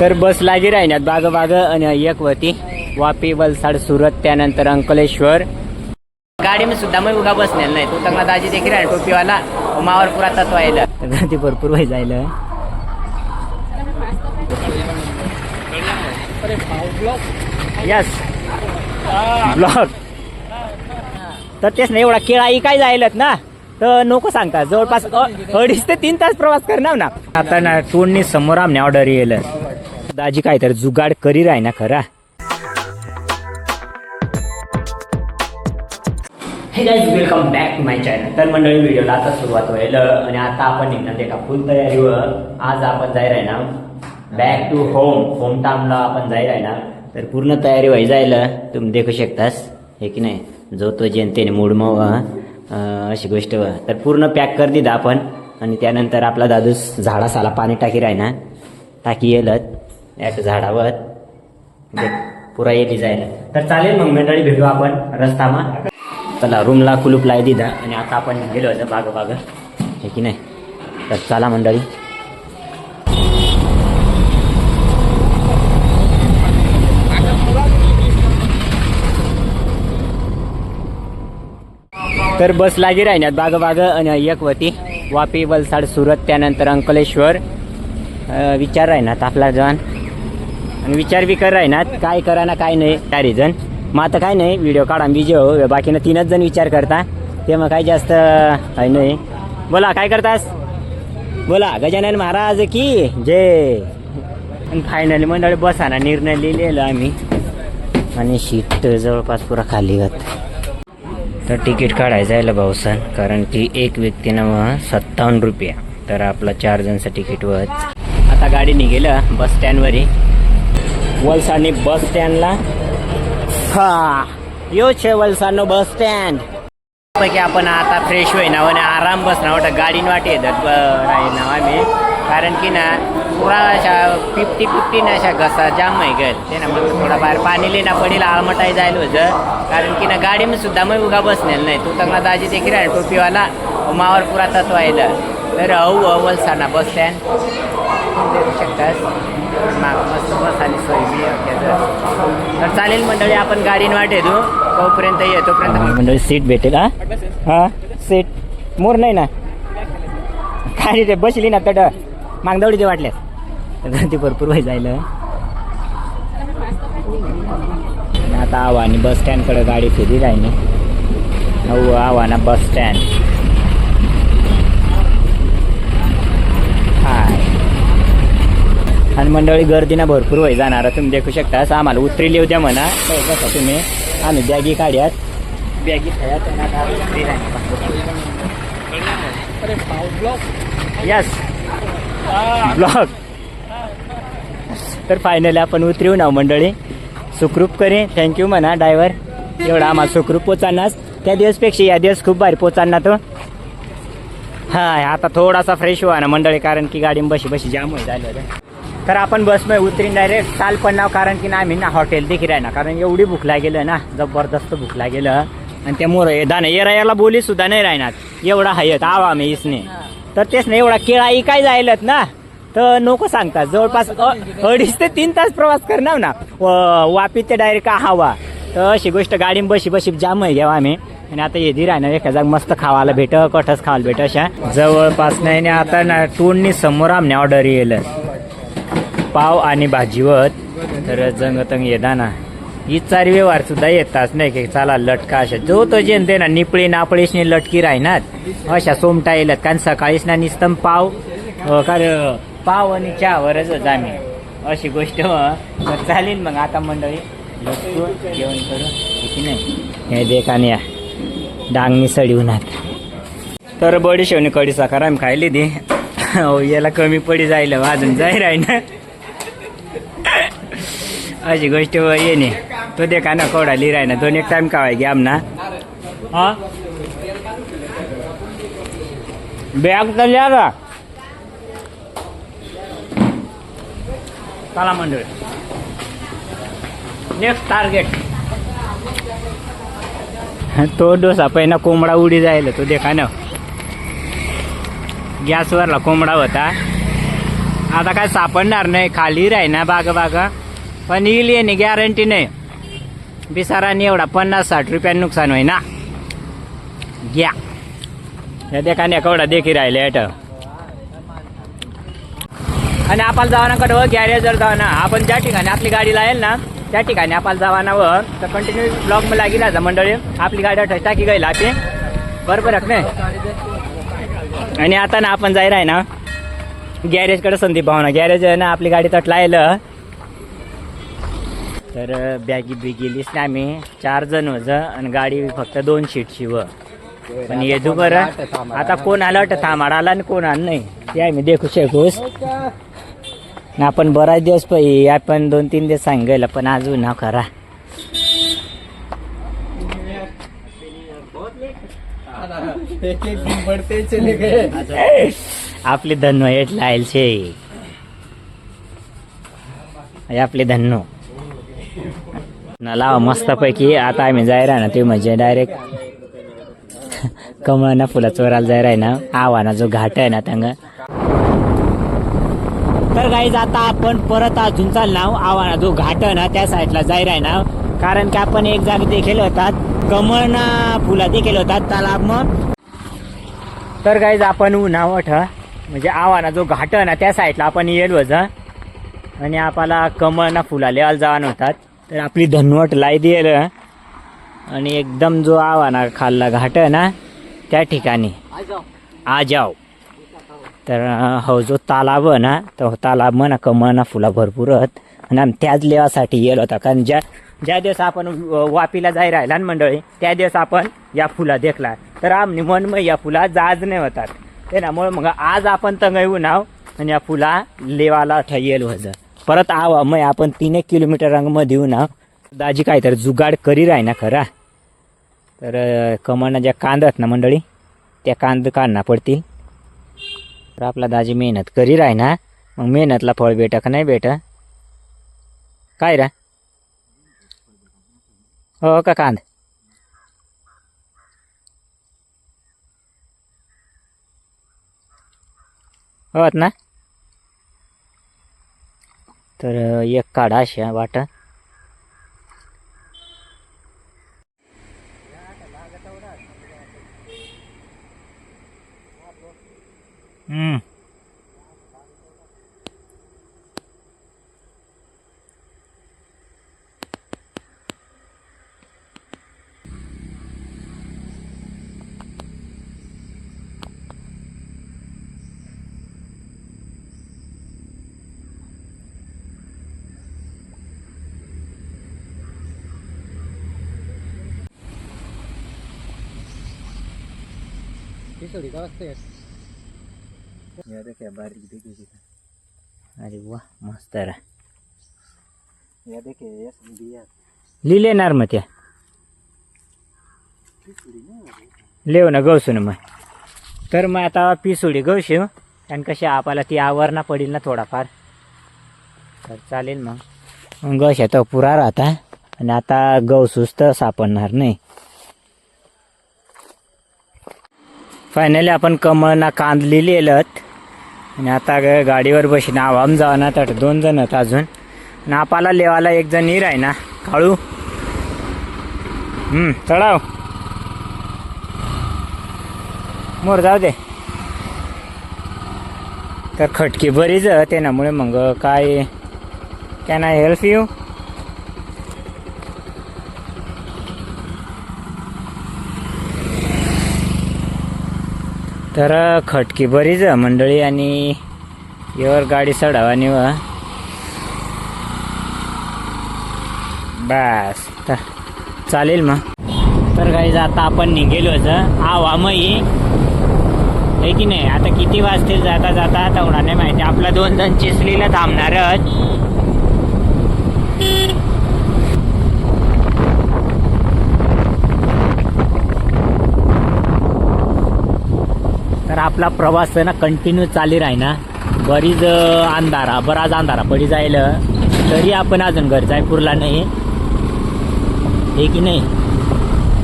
तर बस लागी राहण्यात बाग बाग आणि होती वापी वलसाड सुरत त्यानंतर अंकलेश्वर. गाडी मी सुद्धा मग उगा बसलेला नाही. तू चांगला दाजी देखील आहे टोपीवाला. मावरपुरा तत्व यायला गर्दी भरपूर व्हाय जायला यस ब्लॉक तर तेच नाही एवढा केळाई काय जायलात ना? तर नको सांगता. जवळपास अडीच ते तीन तास प्रवास करणार ना. आता ना टोननी समोर आमने ऑर्डर येईल. दाजी काय तर जुगाड करी राही ना खरा. Hey guys welcome back to my channel तर मंडळी व्हिडिओला आता सुरुवात होईल आणि आता आपण निघणार एका फुल तयारीवर. आज आपण जाहीर आहे ना बॅक टू होम होम टाउनला आपण जाहीर आहे ना तर पूर्ण तयारी व्हाय जायला तुम्ही देखू शकतास. हे की नाही? जो तो जनतेने मूड अशी गोष्ट व. तर पूर्ण पॅक कर दिदा आपण. आणि त्यानंतर आपला दादूस झाडासाला पाणी टाकी राहणार. टाकी येलत. या झाडावर. म्हणजे पुरा येली जायला. तर चालेल मग मंडळी भेटू आपण रस्तामा. चला रूमला कुलूप लाय दिदा. आणि आता आपण गेलो होतो बाग बाग हे की नाही? तर चला मंडळी. तर बस लागी राहण्यात बाग बाग आणि एकवती वापी वलसाड सुरत त्यानंतर अंकलेश्वर. विचार राहिनात आपला जण आणि विचार बी कर ना काय करा ना काय नाही त्या रिझन मग आता काय नाही व्हिडिओ काढा बिजे हो बाकीनं तीनच जण विचार करता. ते मग काही जास्त काय नाही. बोला काय करतास? बोला गजानन महाराज की जय. आणि फायनली मंडळी बसाना निर्णय लिहिलेला आम्ही. आणि शीट जवळपास पुरा खाली होत तर तिकीट काढायचं आहे भाऊसन कारण की एक व्यक्तीनं मग सत्तावन्न रुपया तर आपला चार जणचं तिकीट वच आता गाडी निघेल बस स्टँडवरी वलसाडनी बस स्टँडला. हा यो छे वलसाडनो बस स्टँड. पैकी आपण आता फ्रेश होईना आणि आराम बसना वाटतं गाडीन वाटे येतात राहीना आम्ही. कारण की ना पुरा अशा फिफ्टी फिफ्टी ना अशा घसा जाम आहे गल ते ना मग थोडा बाहेर पाणी लेना पडेल आळमटाई जायला होतं. कारण की ना गाडी मी सुद्धा मग उगा बसलेलं नाही. तू चांगला दाजी देखील आहे टोपीवाला मावर पुरा तत्व आहे तर अहो अव्वल साना बस स्टँड देऊ शकतास मस्त बस आली सोय बी तर चालेल मंडळी आपण गाडीन वाट येतो तोपर्यंत येतोपर्यंत मंडळी सीट भेटेल हा? हा? सीट मोर नाही ना? काय रे बसली ना तट मागदवडी ते वाटल्यास गर्दी भरपूर वय जायला. आता आव्हानी बस स्टँडकडे गाडी फिरी राहिली. हो आव्हाना बस स्टँड आणि मंडळी गर्दीना भरपूर वय जाणार. तुम्ही देखू शकता. असं आम्हाला उतरी लिहू द्या म्हणा. कसं तुम्ही. आम्ही बॅगी काढ्यात. बॅगी यस ब्लॉग तर फायनली आपण उतरवू ना मंडळी. सुखरूप करे. थँक्यू म्हणा ड्रायव्हर एवढा आम्हाला सुखरूप पोचांनाच त्या दिवसपेक्षा या दिवस खूप भारी पोचांना तो. हा आता थोडासा फ्रेश व्हा ना मंडळी कारण की गाडी बशी बशी जाम झाली होत्या होतं. तर आपण बसमध्ये उतरीन डायरेक्ट चाल पण नाव कारण की ना आम्ही ना हॉटेल देखील आहे ना. कारण एवढी भूक लागेल ना जबरदस्त भूक लागेल. आणि त्या मोर दाणे येरायाला बोली सुद्धा नाही राहणार. एवढा हयत आवा आम्ही इसने. तर तेच नाही एवढा केळाई काय जायलात ना. तर नको सांगता जवळपास अडीच ते तीन तास प्रवास करणार ना. वापी ते डायरेक्ट हवा तर अशी गोष्ट गाडी बशी बशी जाम आहे घ्यावा आम्ही. आणि आता येदी राहणार जाग मस्त खावायला भेट कठस खावायला भेट अशा. जवळपास नाही आता ना टोननी समोर आमने ऑर्डर येईल पाव आणि भाजीवत तर जंगतंग ही चारवे वार सुद्धा येतात नाही की चला लटका अशा. जो तो जेनते ना निपळी नापळीशनी लटकी राहणार अशा सोमटा येतात कारण सकाळीच ना निस्तम पाव अ, पाव आणि चहावरच आम्ही अशी गोष्ट मग चालेल मग आता मंडळी. लटकू जेवण करू. हे की नाही हे देखाने या. डांगणी सडी उन्हात. तर बडी शेवणी कडी सकार आम्ही खायली दे याला कमी पडी जायला अजून जाय आहे ना अशी गोष्ट येणे तो दे का ना कोडा लिराय ना. दोन एक टाइम कावाय घ्या आमना. हा? बॅग तर लिहा का चला मंडळ. नेक्स्ट टार्गेट तो डोसा पहिला कोंबडा उडी जायला तो देखा ना गॅसवरला कोंबडा होता. आता काय सापडणार नाही. खाली राही ना बाग बाग. पण येईल येणे गॅरंटी नाही. बिसाराने एवढा पन्नास साठ रुपयानं नुकसान होई ना घ्या. या देखाने कवडा देखी राहिले अट आणि आपल्याला जावानाकडे ना कडं गॅरेजवर जावा ना आपण ज्या ठिकाणी आपली गाडी लावेल ना त्या ठिकाणी आपल्याला जावाना व तर कंटिन्यू ब्लॉग मला लागेल मंडळी. आपली गाडी ठेच टाकी गईल आपली बरोबर नाही? आणि आता ना आपण जायला आहे ना गॅरेजकडे संदीप भावना गॅरेज आहे ना आपली गाडी तट लायलं तर बॅगी बिगीलीच ना आम्ही. चार जण वज आणि गाडी फक्त दोन सीटची व. पण येजू बरं आता कोण आलं वाटतं? थांबाड आला आणि कोण आलं नाही. ते आम्ही देखू शकूस. ना आपण बराच दिवस पाहिजे आपण दोन तीन दिवस सांगायला पण अजून ना खरा आपले धन्नो एटला आयल છે आपले धन्नो. ना लावा मस्तपैकी. आता आम्ही जायरा म्हणजे ना ते म्हणजे डायरेक्ट कमळना फुला चोराला जायरा ना आव्हाना जो घाट आहे ना त्यांना तर गाईज आता आपण परत अजून चालणार. आव्हाना जो घाट आहे ना त्या साईडला जायरा ना कारण की आपण एक जागी देखील होतात. कमळना फुला देखील होतात. त्याला मग तर गाईज आपण उन्हावठ म्हणजे आव्हाना जो घाट आहे ना त्या साईडला आपण येईल वज आणि आपल्याला कमळना फुला लिहायला जावान होतात. तर आपली धनवट लाई दिल आणि एकदम जो आव्हाना खाल्ला घाट आहे ना त्या ठिकाणी. आ जाओ. तर हो जो तालाब आहे ना तो तालाब म्हणा कमळना फुला भरपूर आहेत. आणि आम्ही त्याच लेवासाठी येलो होता. कारण ज्या ज्या दिवस आपण वापीला जाई राहिला ना मंडळी त्या दिवस आपण या फुला देखला. तर आम्ही मन मग या फुला जाज नाही होतात. त्यामुळे मग आज आपण तंग येऊ नाव आणि या फुला लेवाला ठेल वज परत आवा मग आपण तीन एक किलोमीटर रंगमध्ये येऊ ना. दाजी काय तर जुगाड करी राही ना खरा. तर अं, ज्या कांदत ना मंडळी त्या कांद काढणं पडतील. तर आपला दाजी मेहनत करी राही ना. मग मेहनतला फळ भेट का नाही भेट? काय रा? हो का कांद? होत ना? तर एक काढा अशा वाटा. हम्म. खिचडी का वाजता देखा बारीक अरे वा मस्त रा या देखे यस बिया लिहिले नार मग त्या लेव ना गवसू ना मग तर मग आता पिसोडी गवशी आणि कशी आपल्याला ती आवरणा पडेल ना थोडाफार तर चालेल मग मग गवश तो पुरा राहता आणि आता गवसूस तर सापडणार नाही फायनली आपण कमळना कांद लिहिलेलं आणि आता गाडीवर बसीन आवाम जावा ना तर दोन जण आहेत अजून. आणि आपल्याला लेवाला एक जण नीर आहे ना. काळू. हम्म चढाव. मोर जाऊ दे. तर खटकी बरीच आहे त्यामुळे मग काय कॅन आय हेल्प यू तर खटकी बरीच आहे मंडळी आणि यावर गाडी चढावा व बस. तर चालेल मग. तर काही आता आपण निघेलो आवा मई आहे की नाही? आता किती वाजतील जाता जाता आता होणार नाही माहिती. आपला दोन जण चिसलीला थांबणारच तर आपला प्रवास आहे ना कंटिन्यू चालू राही ना. बरीच अंधारा बराच अंधारा पडी जायला. तरी आपण अजून घर जायपूरला नाही. हे की नाही?